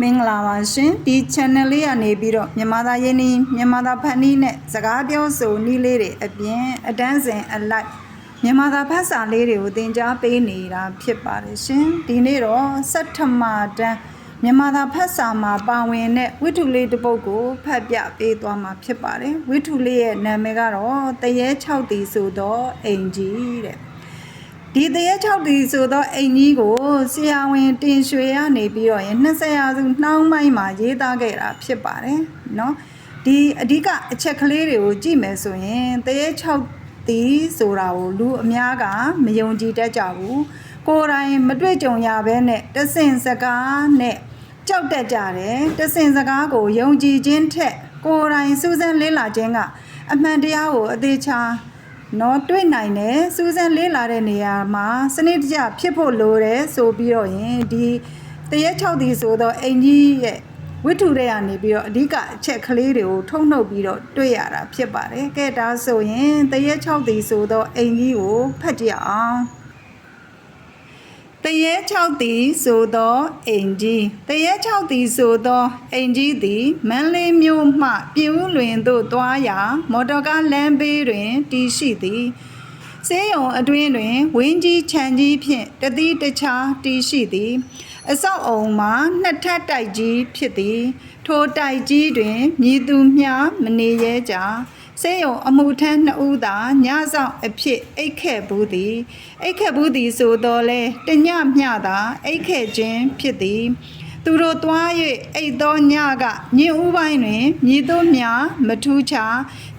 မင်္ဂလာပါရှင်ဒီ channel လေးကနေပြီးတော့မြန်မာသားရင်းနှီးမြန်မာသားဖန်နီးနဲ့စကားပြောဆိုနည်းလေးတွေအပြင်အတန်းစဉ်အလိုက်မြန်မာသားဖတ်စာလေးတွေကိုသင်ကြားပေးနေတာဖြစ်ပါတယ်ရှင်ဒီနေ့တော့စက်ထမတန်းမြန်မာသားဖတ်စာမှာပါဝင်တဲ့ဝိထုလေးတစ်ပုဒ်ကိုဖတ်ပြပေးသွားမှာဖြစ်ပါတယ်ဝိထုလေးရဲ့နာမည်ကတော့တရေ6တီဆိုတော့အိမ်ကြီးတဲ့ ဒီတရက်6ဒီဆိုတော့အိမ်ကြီးကိုဆရာဝန်တင်ရွှေရနေပြီးတော့ရင်20ရာစုနှောင်းပိုင်းမှာရေးသားခဲ့တာဖြစ်ပါတယ်เนาะဒီအဓိကအချက်ကလေးတွေကိုကြည့်မယ်ဆိုရင်တရက်6ဒီဆိုတာကိုလူအများကမယုံကြည်တတ်ကြဘူးကိုယ်တိုင်မတွေ့ကြုံရဘဲနဲ့တဆင်စကားနဲ့ကြောက်တတ်ကြတယ်တဆင်စကားကိုယုံကြည်ခြင်းထက်ကိုယ်တိုင်စူးစမ်းလေ့လာခြင်းကအမှန်တရားကိုအသေးချာ နော်တွေ့နိုင်တယ်စူးစမ်းလေးလာတဲ့နေရာမှာစနစ်တကျဖြစ်ဖို့လိုတယ်ဆိုပြီးတော့ရင်ဒီတရက်6ဒီဆိုတော့အိမ်ကြီးရဲ့ဝိထုတွေကနေပြီးတော့အဓိကအချက်ကလေးတွေကိုထုံနှုတ်ပြီးတော့တွေ့ရတာဖြစ်ပါတယ်ကဲဒါဆိုရင်တရက်6ဒီဆိုတော့အိမ်ကြီးကိုဖတ်ကြည့်အောင် တရေ6သည်ဆိုသောအိမ်ကြီးတရေ6သည်ဆိုသောအိမ်ကြီးသည်မန်းလေးမြို့မှပြည်ဦးလွင်သို့သွားရာ မော်တော်ကားလမ်းဘေးတွင်တည်ရှိသည်စေးရုံအတွင်းတွင်ဝင်းကြီးခြံကြီးဖြင့်တတိတခြားတည်ရှိသည်အဆောက်အုံမှာနှစ်ထပ်တိုက်ကြီးဖြစ်သည် ထိုတိုက်ကြီးတွင်မြည်သူမျှမနေရဲကြ စေယုံအမှုထမ်းနှစ်ဦးသာညဆောင်အဖြစ်အိတ်ခဲ့ဘူးသည်အိတ်ခဲ့ဘူးသည်ဆိုတော့လဲတညမျှသာအိတ်ခဲ့ခြင်းဖြစ်သည်သူတို့သွား၍အိတ်သောညကညင်ဥပိုင်းတွင်မြည်သောမြမထူးချ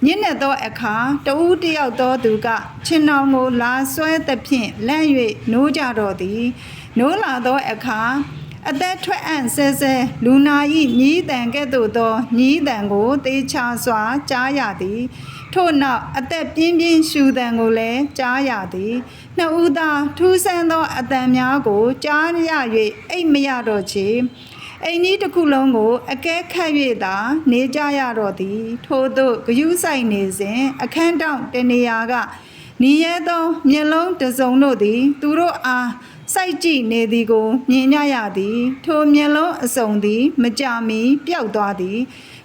ညင်နေသောအခါတဦးတယောက်သောသူကချင်းနောင်ကိုလာဆွဲသဖြင့်လန့်၍နိုးကြတော့သည်နိုးလာသောအခါ အသက်ထွက်အံ့ဆဲဆဲလူနာ၏ညီးတန်ကဲ့သို့သောညီးတန်ကိုတေချာစွာကြားရသည်ထို့နောက်အသက်ပြင်းပြင်းရှူတန်ကိုလည်းကြားရသည်နှစ်ဦးသာထူးဆန်းသောအတန်များကိုကြားရ၍အိတ်မရတော့ချေအိမ်ကြီးတစ်ခုလုံးကိုအကဲခတ်၍သာနေကြရတော့သည် ထို့သို့ဂယုဆိုင်နေစဉ်အခန်းတောင်တနေရာက နီးရဲသောမျက်လုံးတစ်စုံတို့သည် သူတို့အားစိုက်ကြည့်နေသည်ကို မြင်ကြရသည် ထိုမျက်လုံးအစုံသည် မကြမီပျောက်သွားသည်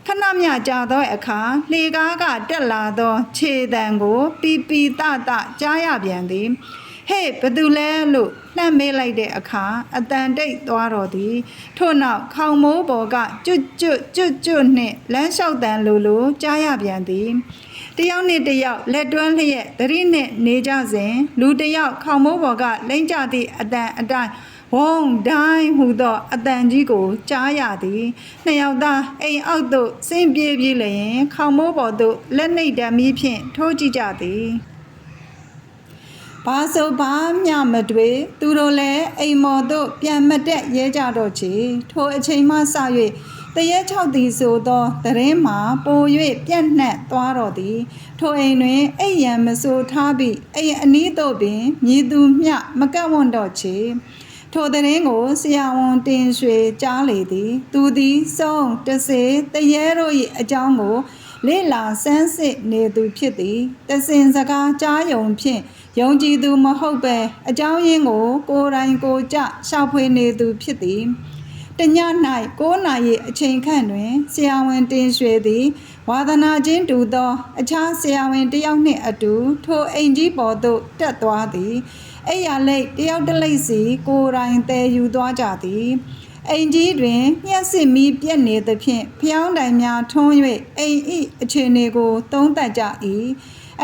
ခဏမြကြာသောအခါလှေကားကတက်လာသောခြေတံကို ပီပီတတကြားရပြန်သည်ဟေ့ဘသူလဲလို့လှမ်းမေးလိုက်တဲ့အခါအတန်တိတ်သွားတော်သည်ထို့နောက်ခေါင်မိုးပေါ်ကကျွတ်ကျွတ်ကျွတ်ကျွတ်နှင့်လမ်းလျှောက်တန်လိုလိုကြားရပြန်သည် တယောက်နှင့်တယောက်လက်တွန်းလျက်သတိနှင့်နေကြစဉ်လူတယောက်ခေါင်မိုးပေါ်ကလိမ့်ကြသည့်အတန်အတိုင်းဝုံဒိုင်းဟူသောအတန်ကြီးကိုကြားရသည်နှစ်ယောက်သားအိမ်အောက်သို့ဆင်းပြေးပြေးလျင်ခေါင်မိုးပေါ်သို့လက်နှိပ်ဓာမီဖြင့်ထိုးကြည့်ကြသည်ဘာဆိုဘာမျှမတွေ့သူတို့လည်းအိမ်မော်တို့ပြန်မတက်ရဲကြတော့ချေထိုအချိန်မှစ၍ တရက်6သည်ဆိုသောသတင်းမှာပို၍ပြန့်နှံ့သွားတော့သည် ထိုအိမ်တွင်အိမ်ရန်မဆိုထားပြီးအိမ်အနီးသို့ပင်မြည်သူမျှမကန့်ဝန်းတော့ချေထိုသတင်းကိုဆရာဝန်တင်ရွှေကြားလေသည် သူသည်စုံတစေတရေတို့၏အကြောင်းကိုလေ့လာစမ်းစစ်နေသူဖြစ်သည်တစင်စကားကြားယုံဖြင့်ယုံကြည်သူမဟုတ်ပဲအကြောင်းရင်းကို ကိုယ်တိုင်ကိုယ်ကြရှောက်ဖွေနေသူဖြစ်သည် တည၌9နာရီအချိန်ခန့်တွင်ဆရာဝန်တင်ရွှေသည်ဝါသနာချင်းတူသောအခြားဆရာဝန်တစ်ယောက်နှင့်အတူထိုအိမ်ကြီးပေါ်သို့တက်သွားသည်အဲ့ရလိတ်တယောက်တစ်လိတ်စီကိုယ်တိုင်တည်ယူသွားကြသည်အိမ်ကြီးတွင်ညှက်စစ်မီးပြက်နေသဖြင့်ဖျောင်းတိုင်များထွန်း၍အိမ်ဤအခြေအနေကို သုံးသပ်ကြ၏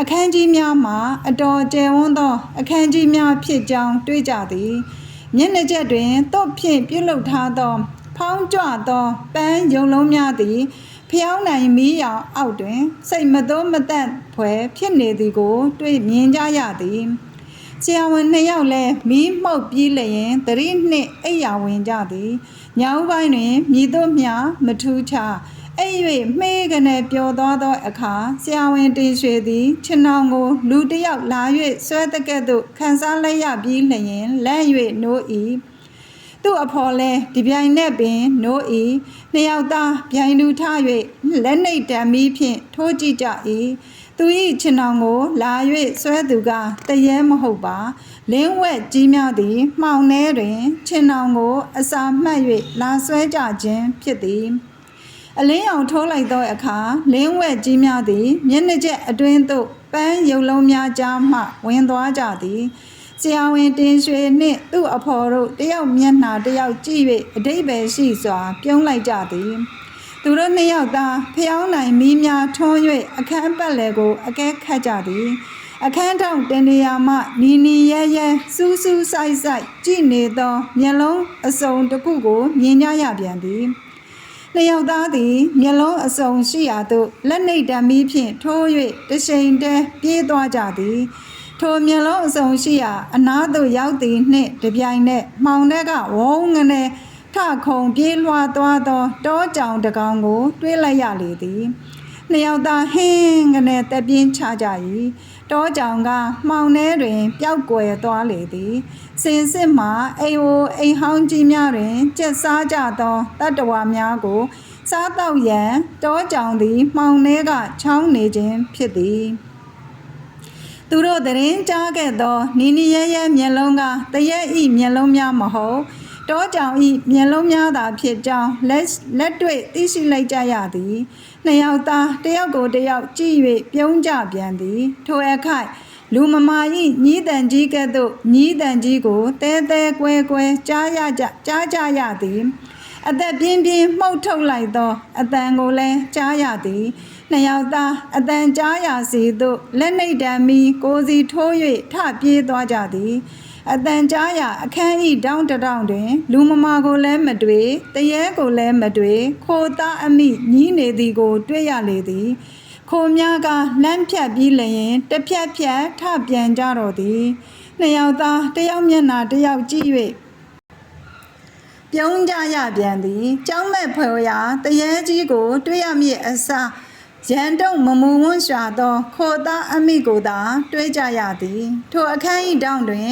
အခန်းကြီးများမှာအတော်ကျယ်ဝန်းသော အခန်းကြီးများဖြစ်ကြောင်းတွေးကြသည် မျက်နှာချက်တွင်တော့ဖြင့်ပြုလုပ်ထားသော ဖောင်းကြွသောပန်းယုံလုံးများသည်ဖျောင်းနိုင်မီးရောင်အောက်တွင် စိတ်မသုံးမတန့်ဖွယ်ဖြစ်နေသည်ကို တွေ့မြင်ကြရသည်ဆရာဝန်နှစ်ယောက်လည်းမီးမှုတ်ပြီးလျင်သတိနှင့်အိယာဝင်ကြသည်ညောင်ပိုင်းတွင်မြည်တို့မြမထူးချ အဲ့၍မှေးကနေပျော်သွားသောအခါဆရာဝန်တင်ရွှေသည်ခြေနှောင်ကို လူတစ်ယောက်လာ၍ဆွဲတကဲ့သို့ခန်းစားလိုက်ရပြီးလျင်လန့်၍နိုး၏သူ့အဖော်လဲဒီပြိုင်နဲ့ပင်နိုး၏နှစ်ယောက်သားပြိုင်လူထ၍လက်နှိပ်တံမီးဖြင့်ထိုးကြည့်ကြ၏သူ၏ခြေနှောင်ကို လာ၍ဆွဲသူကတရေမဟုတ်ပါလင်းဝက်ကြီးများသည် မှောင်ထဲတွင်ခြေနှောင်ကို အစာမှတ်၍လာဆွဲကြခြင်းဖြစ်သည် အလင်းရောင်ထိုးလိုက်သောအခါလင်းဝက်ကြီးများသည် မျက်နှာချက်အတွင်းသို့ပန်းရုပ်လုံးများကြားမှ ဝင်သွားကြသည်ဆရာဝန်တင်ရွှေနှင့်သူ့အဖော်တို့တယောက်မျက်နှာတယောက်ကြည့်၍အတိတ်ပဲရှိစွာ ပြုံးလိုက်ကြသည်သူတို့နှစ်ယောက်သာဖျောင်းနိုင်မီးများထွန်း၍အခန်းပတ်လည်ကိုအကဲခတ်ကြသည် အခန်းထောင်တင်နေရာမှနီနီရဲရဲစူးစူးဆိုင်ဆိုင်ကြည့်နေသောမျက်လုံးအစုံတစ်ခုကိုမြင်ကြရပြန်သည် နှစ်ယောက်သားသည်မျက်လုံးအစုံရှိရာသို့လက်နှိပ်တံမီးဖြင့်ထိုး၍တရှိန်တည်းပြေးသွားကြသည်ထိုမျက်လုံးအစုံရှိရာအနားသို့ရောက်သည်နှင့်တပြိုင်နက်မှောင်ထဲကဝုန်းငနေထခုံပြေးလွှာသွားသောတောကြောင်တစ်ကောင်ကို တွေးလိုက်ရလေသည်နှစ်ယောက်သားဟင်းငနေတက်ပြင်းချကြ၏တောကြောင်ကမှောင်ထဲတွင်ပျောက်ကွယ်သွားလေသည် စင်စစ်မှအိမ်အိုအိမ်ဟောင်းကြီးများတွင်ကျက်စားကြသောတတ္တဝါများကို စားတော့ရန်တောကြောင်သည်မှောင်ထဲကချောင်းနေခြင်းဖြစ်သည်သူတို့သတင်းကြားခဲ့သောနီနီရဲရဲမျက်လုံးကတရက်ဤမျက်လုံးများမဟုတ်တောကြောင်ဤမျက်လုံးများသာဖြစ်ကြောင်းလက်လက်တွေ့သိရှိလိုက်ကြရသည်နှစ်ယောက်သားတစ်ယောက်ကိုတစ်ယောက်ကြည့်၍ပြုံးကြပြန်သည်ထိုအခိုက် လူမမာဤညီးတန်ကြီးကဲ့သို့ညီးတန်ကြီးကိုတဲတဲကွဲကွဲကြားရကြကြားကြရသည်အသက်ပြင်းပြင်းမှုတ်ထုတ်လိုက်သောအတန်ကိုလည်းကြားရသည်နှစ်ယောက်သားအတန်ကြားရစီသို့လက်နှိပ်တံမီကိုယ်စီထိုး၍ထပြေးသွားကြသည်အတန်ကြားရအခန်းဤတောင်းတတောင်းတွင် လူမမာကိုလည်းမတွေ့တရေကိုလည်းမတွေ့ခိုသားအမိညီးနေသည်ကို တွေ့ရလေသည် ခိုများကလမ်းဖြတ်ပြီးလျင်တစ်ဖြတ်ဖြတ်ထပြန်ကြတော့သည်နှစ်ယောက်သားတစ်ယောက်မျက်နှာတစ်ယောက်ကြည့်၍ပြုံးကြရပြန်သည်ကျောင်းမဲ့ဖွယ်ရာတရေကြီးကို တွေ့ရမည်အစားရန်တုံမမူဝန်းရှာသောခိုသားအမိကိုသာတွေ့ကြရသည် ထိုအခန်းဤတောင်းတွင်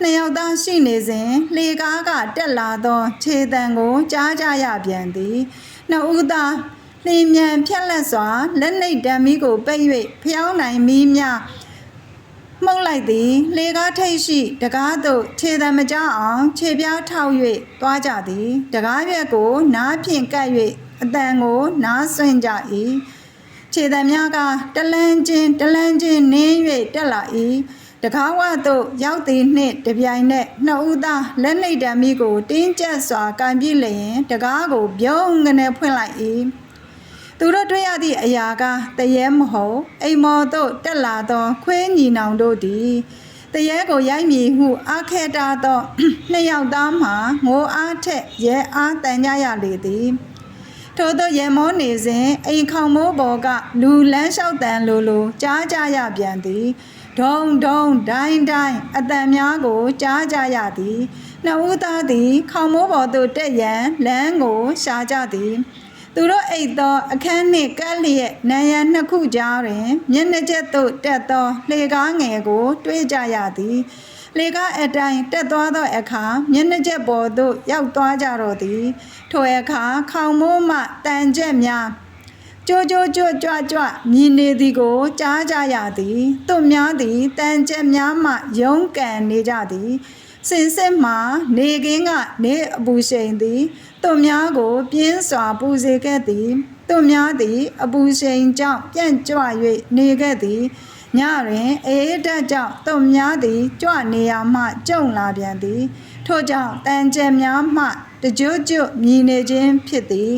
နှစ်ယောက်သားရှိနေစဉ်လေကားကတက်လာသော ခြေတံကိုကြားကြရပြန်သည်နှစ်ဦးသား လျင်မြန်ဖြက်လက်စွာလက်နှိပ်တံမီကိုပိတ်၍ဖျောင်းနိုင်မီးများမှုတ်လိုက်သည်လေကားထိတ်ရှိ တကားသို့ခြေတံမကြအောင်ခြေပြားထောက်၍သွားကြသည် တကားရွက်ကိုနားဖြင့်ကပ်၍အတန်ကိုနားဆွင့်ကြ၏ခြေတံများကတလန်းချင်းတလန်းချင်းနင်း၍တက်လာ၏တကားဝသို့ရောက်သည်နှင့်တပြိုင်နက်နှစ်ဦးသားလက်နှိပ်တံမီကိုတင်းကျပ်စွာကန်ပြစ်လျင်တကားကိုပြုံးငနေဖွင့်လိုက်၏ သူတို့တွေ့ရသည့်အရာကတရေမဟုတ်အိမ်မော်သို့တက်လာသော ခွေးညီနောင်တို့သည်တရေကိုရိုက်မည်ဟုအားခဲတာသောနှစ်ယောက်သားမှငိုအားထက်ရဲအားတန်ကြရလေသည်ထို့သောရေမောနေစဉ်အိမ်ခေါင်မိုးပေါ်ကလူလန်းလျှောက်တန်လိုလိုကြားကြရပြန်သည်ဒုံဒုံဒိုင်းဒိုင်းအတန်များကိုကြားကြရသည်နှစ်ဦးသားသည်ခေါင်မိုးပေါ်သို့တက်ရန်လမ်းကိုရှာကြသည် သူတို့အိတ်သောအခန်းနှင့်ကပ်လျက်နံရံနှစ်ခုကြားတွင်မျက်နှာချက်သို့တက်သောလှေကားငယ်ကို တွေ့ကြရသည်လေကားအတိုင်းတက်သွားသောအခါမျက်နှာချက်ပေါ်သို့ရောက်သွားကြတော့သည်ထိုအခါခေါင်မိုးမှတန်ချက်များကြိုးကြိုးကြွကြွကြွမြင်နေသည်ကိုကြားကြရသည်သူများသည်တန်ချက်များမှရုန်းကန်နေကြသည် စင်စစ်မှနေကင်းကနေအပူရှိန်သည်သူများကို ပြင်းစွာပူစေခဲ့သည်သူများသည် အပူရှိန်ကြောင့်ပြန့်ကြွ၍နေခဲ့သည်ညတွင်အေးတက်ကြောင့်သူများသည်ကြွနေရမှကြုံလာပြန်သည် ထို့ကြောင့်တန်ကြက်များမှတကြွကြွမြည်နေခြင်းဖြစ်သည်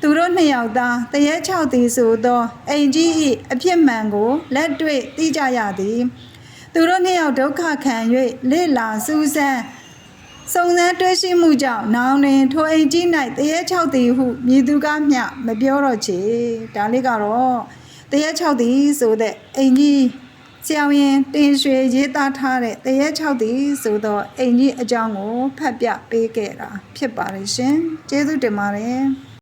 သူတို့နှစ်ယောက်သားတရေချောက်သည်ဆိုသောအိမ်ကြီး၏အဖြစ်မှန်ကိုလက်တွေ့သိကြရသည် သူတို့နှစ်ယောက်ဒုက္ခခံ၍လေ့လာစူးစမ်းစုံစမ်းတွေ့ရှိမှုကြောင့်နောင်တွင်ထိုအိမ်ကြီး၌တရေချောက်သည်ဟုမြည်သူကမျှမပြောတော့ချေဒါလေးကတော့တရေချောက်သည်ဆိုတဲ့အိမ်ကြီးဆရာဝန်တင်ရွှေရေးသားထားတဲ့တရေ6သည်ဆိုတော့အိမ်ကြီးအကြောင်းကိုဖတ်ပြပေးခဲ့တာဖြစ်ပါတယ်ရှင်ကျေးဇူးတင်ပါတယ်